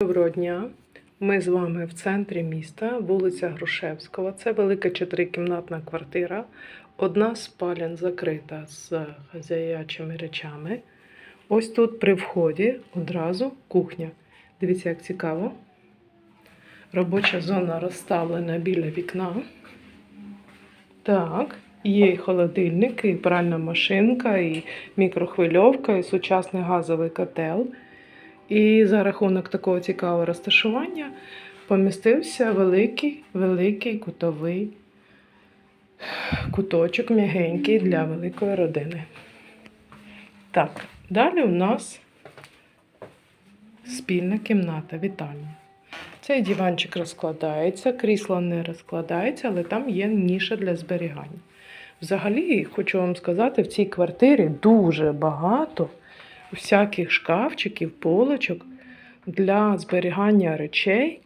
Доброго дня. Ми з вами в центрі міста, вулиця Грушевського. Це велика чотирикімнатна квартира. Одна з спален закрита з хазяячими речами. Ось тут при вході одразу кухня. Дивіться, як цікаво. Робоча зона розставлена біля вікна. Так, є і холодильник, і пральна машинка, і мікрохвильовка, і сучасний газовий котел. І за рахунок такого цікавого розташування помістився великий, великий кутовий куточок м'ягенький для великої родини. Так, далі у нас спільна кімната, вітальня. Цей диванчик розкладається, крісло не розкладається, але там є ніша для зберігання. Взагалі, хочу вам сказати, в цій квартирі дуже багато всяких шкафчиків, полочок для зберігання речей.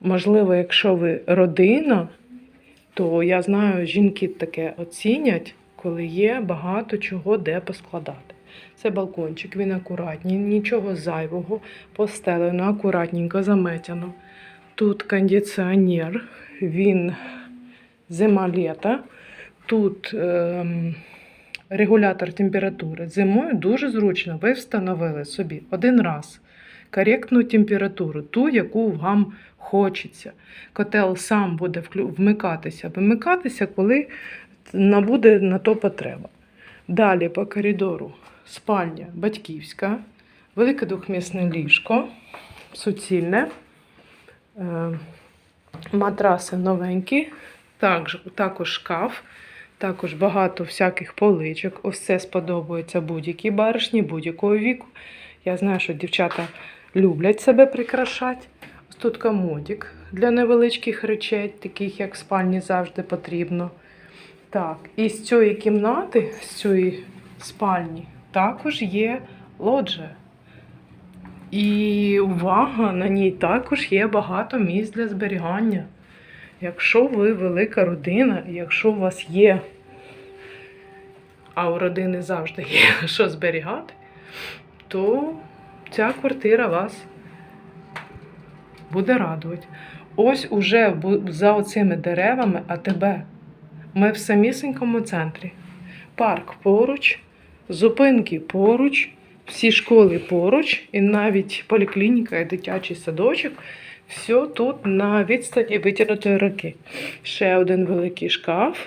Можливо, якщо ви родина, то я знаю, жінки таке оцінять, коли є багато чого де поскладати. Це балкончик, він акуратний, нічого зайвого, постелено, акуратненько заметено. Тут кондиціонер, він зима-літа. Тут ем, регулятор температури. Зимою дуже зручно. Ви встановили собі один раз коректну температуру, ту, яку вам хочеться. Котел сам буде вмикатися, вимикатися, коли набуде на то потреба. Далі по коридору спальня батьківська, велике двохмісне ліжко, суцільне, е, матраси новенькі, також, шкаф. Також багато всяких поличок. Ось сподобається будь-якій баришні, будь-якого віку. Я знаю, що дівчата люблять себе прикрашати. Ось тут комодик для невеличких речей, таких як в спальні завжди потрібно. Так, і з цієї кімнати, з цієї спальні, також є лоджія. І увага, на ній також є багато місць для зберігання. Якщо ви велика родина, якщо у вас є, а у родини завжди є що зберігати, то ця квартира вас буде радувати. Ось уже за оцими деревами АТБ. Ми в самісінькому центрі. Парк поруч, зупинки поруч, всі школи поруч, і навіть поліклініка і дитячий садочок. Все тут на відстані витягнутої руки. Ще один великий шкаф.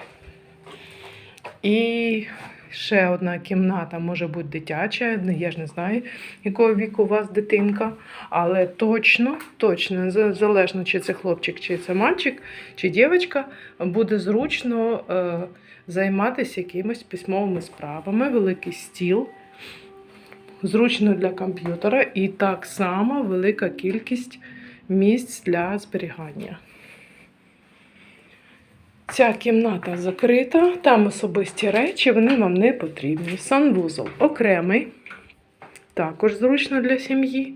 І ще одна кімната може бути дитяча. Я ж не знаю, якого віку у вас дитинка. Але точно, точно, залежно, чи це хлопчик, чи це мальчик, чи дівчинка, буде зручно е, займатися якимись письмовими справами, великий стіл. Зручно для комп'ютера і так само велика кількість місць для зберігання. Ця кімната закрита, там особисті речі, вони вам не потрібні. Санвузол окремий, також зручно для сім'ї.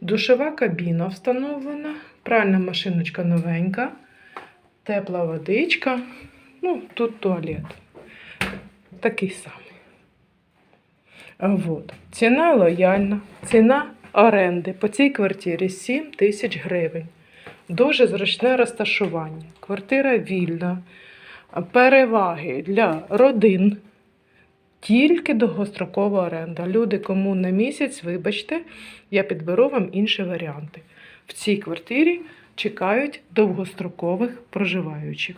Душова кабіна встановлена, пральна машиночка новенька, тепла водичка. Ну, тут туалет. Такий самий. А Вот. Ціна лояльна, ціна оренди по цій квартирі 7 тисяч гривень. Дуже зручне розташування. Квартира вільна. Переваги для родин. Тільки довгострокова оренда. Люди, кому на місяць, вибачте, я підберу вам інші варіанти. В цій квартирі чекають довгострокових проживаючих.